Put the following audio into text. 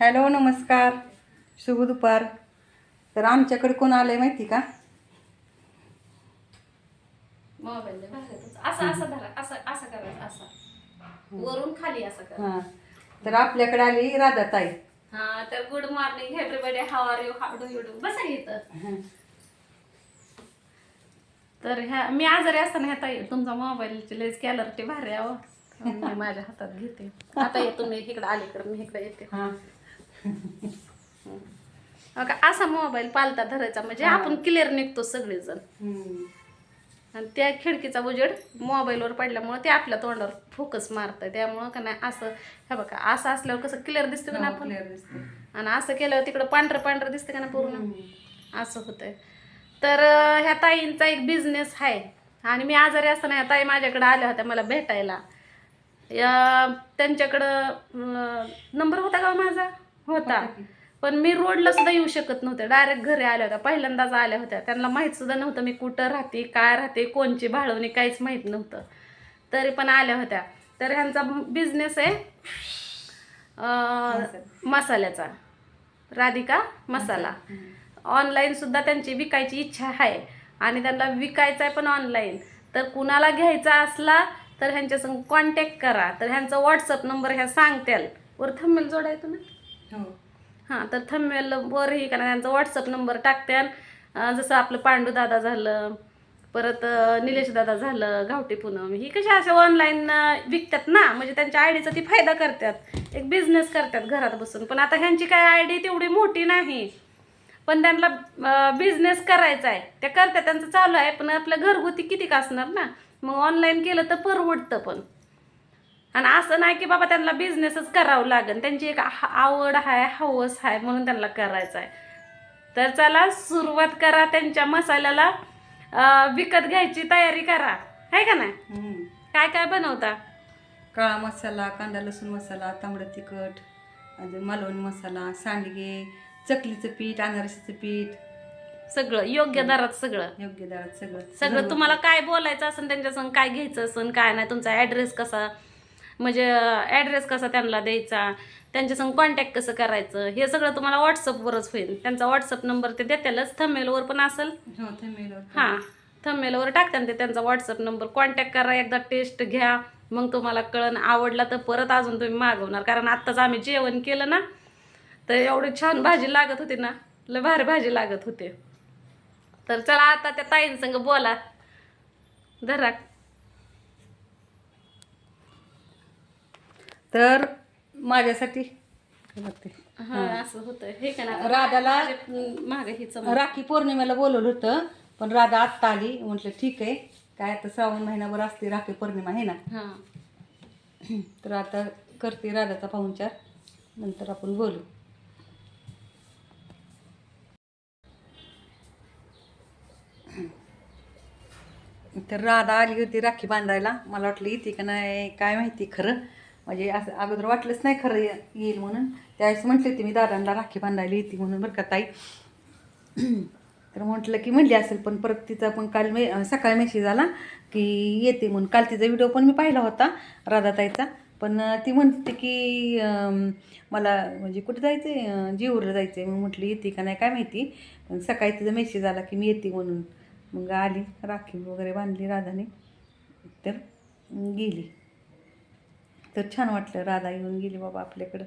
Hello नमस्कार. शुभ दुपार. तर आमच्याकडे कोण आलंय माहिती का? मोबाईल असं असं धरा. असं असं करायचं असं. वरून खाली असं हां. तर आपल्याकडे आली राधाताई. हा तर good morning everybody how are you how do you do बसा इथं. हं. तर ह्या मी आजारी असताना ह्या ताई तुमचा मोबाईलची लेज कॅलर ते भारी आहे. मी माझ्या हातात घेते. आता येतो मी इकडे अलीकडे मी इकडे येते. हां. असा मोबाईल पालता धरायचा म्हणजे आपण क्लिअर निघतो सगळेजण. हं. आणि त्या खिडकीचा उजेड मोबाईलवर पडल्यामुळे ते आपल्या तोंडावर फोकस मारतंय. त्यामुळं का नाही असं हे बघा असं असल्यावर कसं क्लिअर दिसतं का ना हो, आपण. आणि असं केल्यावर तिकडं पांढरं पांढरं दिसतं का ना पूर्ण? असं होतंय. तर ह्या ताईंचा एक बिझनेस आहे. आणि मी आजारी असताना ह्या ताई माझ्याकडे आल्या होत्या मला भेटायला. या त्यांच्याकडं नंबर होता का हो माझा? होता. पण मी रोडला सुद्धा येऊ शकत नव्हते. डायरेक्ट घरी आल्या होत्या. पहिल्यांदाच आल्या होत्या. त्यांना माहीत सुद्धा नव्हतं मी कुठं राहते काय राहते कोणची भाळवणी काहीच माहीत नव्हतं. तरी पण आल्या होत्या. तर ह्यांचा बिझनेस आहे मसाल्याचा. राधिका मसाला. ऑनलाईन सुद्धा त्यांची विकायची इच्छा आहे. आणि त्यांना विकायचा आहे पण ऑनलाईन तर कुणाला घ्यायचा असला तर ह्यांच्यासंग कॉन्टॅक्ट करा. तर ह्यांचा व्हॉट्सअप नंबर ह्या सांगत्याल. वर थंबेल जोडायचं ना? हो. हां तर थंबेल हे का त्यांचा व्हॉट्सअप नंबर टाकत्यान जसं आपलं पांडू दादा झालं परत निलेश दादा झालं गावठी पूनम ही कशा अशा ऑनलाईन विकतात ना म्हणजे त्यांच्या आयडीचा ती फायदा करतात. एक बिझनेस करतात घरात बसून. पण आता ह्यांची काय आयडी तेवढी मोठी नाही. पण त्यांना बिझनेस करायचा आहे. त्या करतात त्यांचं चालू आहे पण आपल्या घरगुती किती का असणार ना? मग ऑनलाईन केलं तर परवडतं पण. आणि असं नाही की बाबा त्यांना बिझनेसच करावं लागेल. त्यांची एक आवड आहे हवस आहे म्हणून त्यांना करायचं आहे. तर चला सुरुवात करा त्यांच्या मसाल्याला. विकत घ्यायची तयारी करा. आहे का नाही. काय काय बनवता? काळा मसाला कांदा लसूण मसाला तांबडं तिखट अजून मालवणी मसाला सांडगे चकलीचं पीठ अनारशीचं पीठ. सगळं योग्य दरात सगळं. योग्य दरात सगळं. सगळं तुम्हाला काय बोलायचं असेल त्यांच्यासंग काय घ्यायचं असेल काय नाही तुमचा ॲड्रेस कसा? म्हणजे ॲड्रेस कसा त्यांना द्यायचा त्यांच्यासंग कॉन्टॅक्ट कसं करायचं हे सगळं तुम्हाला व्हॉट्सअपवरच होईल. त्यांचा व्हॉट्सअप नंबर ते देतालच थमेलवर पण असेल. हो थंबेलवर हां थमेलवर टाकतात ते त्यांचा व्हॉट्सअप नंबर कॉन्टॅक्ट करा एकदा टेस्ट घ्या मग तुम्हाला कळण आवडला तर परत अजून तुम्ही मागवणार. कारण आत्ताच आम्ही जेवण केलं ना तर एवढी छान भाजी लागत होती ना लय भारी भाजी लागत होते. तर चला आता त्या ताईंसंग बोला. धरा. तर माझ्यासाठी बघते. हा असं होतं हे का ना राधाला मागे राखी पौर्णिमेला बोलवलं होतं पण राधा आत्ता आली. म्हटलं ठीक आहे. काय आता श्रावण महिनाभर असते राखी पौर्णिमा आहे ना. हा. तर आता करते राधाचा पाहुणचार. नंतर आपण बोलू. तर राधा आली होती राखी बांधायला. मला वाटलं येते का नाही काय माहिती खरं. म्हणजे असं अगोदर वाटलंच नाही खरं येईल म्हणून. त्यावेळेस म्हटले होते मी दादांना राखी बांधायला येते म्हणून बरं का ताई. तर म्हटलं की म्हणली असेल पण परत तिचा पण काल मे सकाळी मेसेज आला की येते म्हणून. काल तिचा व्हिडिओ पण मी पाहिला होता राधाताईचा पण ती म्हणते की मला म्हणजे कुठे जायचं आहे जीवरला जायचं आहे मग म्हटलं येते का नाही काय माहिती. पण सकाळी तिचा मेसेज आला की मी येते म्हणून. मग आली राखी वगैरे बांधली राधाने. तर गेली. तर छान वाटलं राधा येऊन गेली बाबा आपल्याकडं.